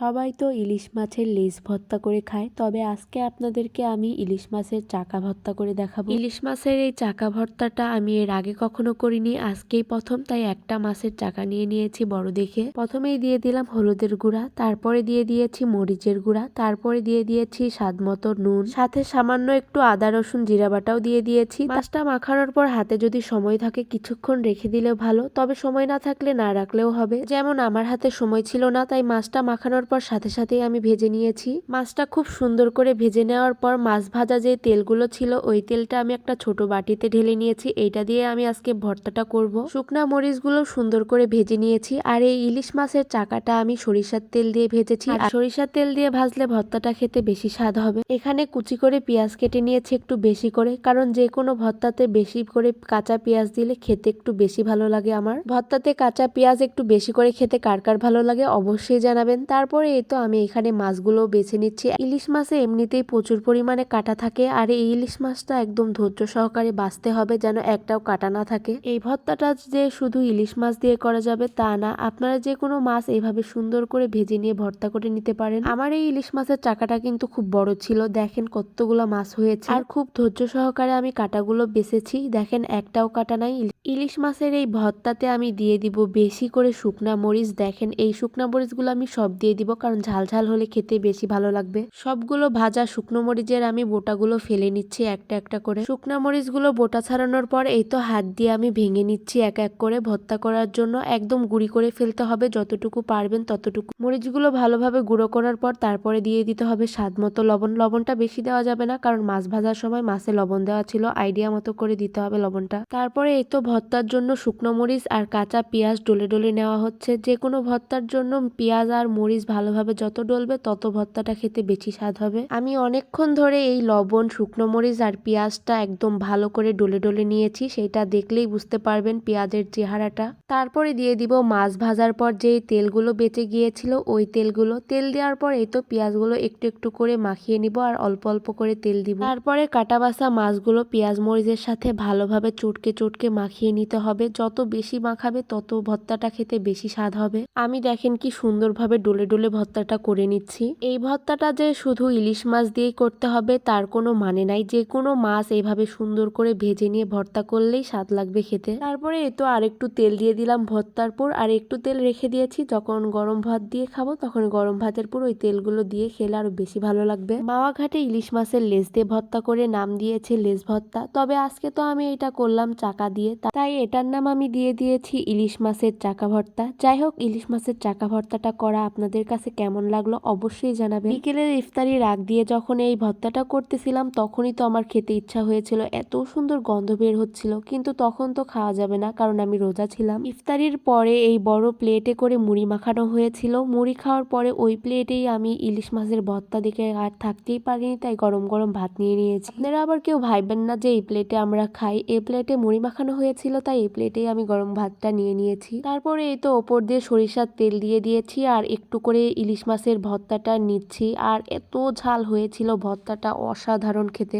সবাই তো ইলিশ মাছের লেজ ভর্তা করে খায়। তবে আজকে আপনাদেরকে আমি ইলিশ মাছের চাকা ভর্তা করে দেখাবো। ইলিশ মাছের এই চাকা ভর্তাটা আমি এর আগে কখনো করিনি, আজকেই প্রথম, তাই একটা মাছের চাকা নিয়ে নিয়েছি বড় দেখে। প্রথমেই দিয়ে দিলাম হলুদের গুঁড়া, তারপরে দিয়ে দিয়েছি মরিচের গুঁড়া, তারপরে দিয়ে দিয়েছি স্বাদ মতো নুন, সাথে সামান্য একটু আদা, রসুন, জিরা বাটাও দিয়ে দিয়েছি। মাছটা মাখানোর পর হাতে যদি সময় থাকে কিছুক্ষণ রেখে দিলেও ভালো, তবে সময় না থাকলে না রাখলেও হবে। যেমন আমার হাতে সময় ছিল না, তাই মাছটা মাখানোর পর সাথে সাথেই আমি ভেজে নিয়েছি। মাছটা খুব সুন্দর করে ভেজে নেওয়ার পর মাছ ভাজা যে তেলগুলো ছিল, ওই তেলটা আমি একটা ছোট বাটিতে ঢেলে নিয়েছি। এইটা দিয়ে আমি আজকে ভর্তাটা করব। শুকনা মরিচগুলো সুন্দর করে ভেজে নিয়েছি আর এই ইলিশ মাছের চাকাটা আমি সরিষার তেল দিয়ে ভেজেছি। আর সরিষার তেল দিয়ে ভাজলে ভর্তাটা খেতে বেশি স্বাদ হবে। এখানে কুচি করে পেঁয়াজ কেটে নিয়েছি একটু বেশি করে, কারণ যে কোনো ভর্তাতে বেশি করে কাঁচা পেঁয়াজ দিলে খেতে একটু বেশি ভালো লাগে আমার। ভর্তাতে কাঁচা পেঁয়াজ একটু বেশি করে খেতে কার কার ভালো লাগে অবশ্যই জানাবেন। তারপরে এই তো আমি এখানে মাছগুলো বেছে নিচ্ছি। ইলিশ মাছে এমনিতেই প্রচুর পরিমাণে কাটা থাকে আর এই ইলিশ মাছটা একদম ধৈর্য সহকারে বাঁচতে হবে যেন একটাও কাটা না থাকে। এই ভর্তাটা যে শুধু ইলিশ মাছ দিয়ে করা যাবে তা না, আপনারা যে কোনো মাছ এইভাবে সুন্দর করে ভেজে নিয়ে ভর্তা করে নিতে পারেন। আমার এই ইলিশ মাছের চাকাটা কিন্তু খুব বড় ছিল, দেখেন কতগুলো মাছ হয়েছে। আর খুব ধৈর্য সহকারে আমি কাটাগুলো বেছেছি, দেখেন একটাও কাটা নাই। ইলিশ মাছের এই ভর্তাতে আমি দিয়ে দিব বেশি করে শুকনা মরিচ। দেখেন, এই শুকনা মরিচগুলো আমি সব দিয়ে দিব, কারণ ঝাল ঝাল হলে খেতে বেশি ভালো লাগবে। সবগুলো ভাজা শুকনো মরিচের আমি বোটাগুলো ফেলে নিচ্ছি একটা একটা করে। শুকনা মরিচগুলো বোটা ছাড়ানোর পর এই তো হাত দিয়ে আমি ভেঙে নিচ্ছি এক এক করে। ভর্তা করার জন্য একদম গুঁড়ি করে ফেলতে হবে, যতটুকু পারবেন ততটুকু। মরিচগুলো ভালোভাবে গুঁড়ো করার পর তারপরে দিয়ে দিতে হবে স্বাদ মতো লবণ। লবণটা বেশি দেওয়া যাবে না, কারণ মাছ ভাজার সময় মাছে লবণ দেওয়া ছিল আইডিয়া মতো করে দিতে হবে লবণটা। তারপরে এই তো ভর্তার জন্য শুকনো মরিচ আর কাঁচা পেঁয়াজ ডলে ডলে নেওয়া হচ্ছে। যে কোনো ভর্তার জন্য পেঁয়াজ আর মরিচ ভালোভাবে যত ডলবে তত ভর্তাটা খেতে বেশি স্বাদ হবে। আমি অনেকক্ষণ ধরে এই লবণ, শুকনো মরিচ আর পেঁয়াজটা একদম ভালো করে ডলে ডলে নিয়েছি। সেটা দেখলেই বুঝতে পারবেন পেঁয়াজের চেহারাটা। তারপরে দিয়ে দিব মাছ ভাজার পর যেই তেলগুলো বেঁচে গিয়েছিল ওই তেলগুলো। তেল দেওয়ার পর এই তো পেঁয়াজগুলো একটু একটু করে মাখিয়ে নিব আর অল্প অল্প করে তেল দিব। তারপরে কাটা বাসা মাছগুলো পেঁয়াজ মরিচের সাথে ভালোভাবে চটকে চটকে মাখিয়ে নিতে হবে। যত বেশি মাখাবে, তত ভর্তাটা খেতে বেশি স্বাদ হবে। আমি দেখেন কি সুন্দরভাবে ডোলে ডোলে ভর্তাটা করে নিচ্ছি। এই ভর্তাটা যে শুধু ইলিশ মাছ দিয়েই করতে হবে, তার কোনো মানে নাই। যে কোনো মাছ এইভাবে সুন্দর করে ভেজে নিয়ে ভর্তা করলেই স্বাদ লাগবে খেতে। তারপরে এই তো আর একটু তেল দিয়ে দিলাম ভর্তার পর। আর একটু তেল রেখে দিয়েছি। যখন গরম ভাত দিয়ে খাব, তখন গরম ভাতের পর ওই তেলগুলো দিয়ে খেলে আরও বেশি ভালো লাগবে। মাওয়া ঘাটে ইলিশ মাছের লেজ দিয়ে ভর্তা করে নাম দিয়েছে লেজ ভর্তা। তবে আজকে তো আমি এটা করলাম চাকা দিয়ে। তাই এটার নাম আমি দিয়ে দিয়েছি ইলিশ মাছের চাকা ভর্তা। যাই হোক, ইলিশ মাছের চাকা ভর্তাটা করা আপনাদের কাছে কেমন লাগল অবশ্যই জানাবেন। বিকেলের ইফতারির রাগ দিয়ে যখন এই ভর্তাটা করতেছিলাম, তখনই তো আমার খেতে ইচ্ছা হয়েছিল, এত সুন্দর গন্ধ বের হচ্ছিল, কিন্তু তখন তো খাওয়া যাবে না, কারণ আমি রোজা ছিলাম। ইফতারির পরে এই বড় প্লেটে করে মুড়ি মাখানো হয়েছিল। মুড়ি খাওয়ার পরে ওই প্লেটেই আমি ইলিশ মাছের ভর্তা দেখে আর থাকতেই পারিনি, তাই গরম গরম ভাত নিয়ে নিয়েছি। আপনারা আবার কেউ ভাইবেন না যে এই প্লেটে আমরা খাই। এই প্লেটে মুড়ি মাখানো হয়েছিল তাই এই প্লেটেই আমি গরম ভাতটা নিয়ে নিয়েছি। তারপরে এই তো ওপর দিয়ে সরিষার তেল দিয়ে দিয়েছি আর একটু করে ইলিশ মাছের ভর্তাটা নিচ্ছি। আর এত ঝাল হয়েছিল ভর্তাটা অসাধারণ খেতে।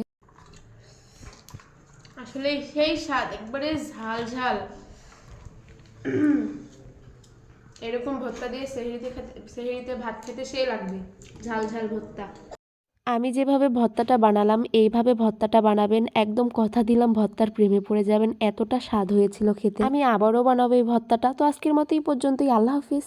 আসলে সেই স্বাদ, একবারে ঝাল ঝাল। এরকম ভর্তা দিয়ে সেহরিতে সেহরিতে ভাত খেতে সেই লাগবে, ঝাল ঝাল ভর্তা। আমি যেভাবে ভর্তাটা বানালাম, এইভাবে ভর্তাটা বানাবেন, একদম কথা দিলাম, ভর্তার প্রেমে পড়ে যাবেন, এতটা স্বাদ হয়েছিল খেতে। আমি আবারও বানাবো এই ভর্তাটা। তো আজকের মতো এই পর্যন্তই। আল্লাহ হাফিজ।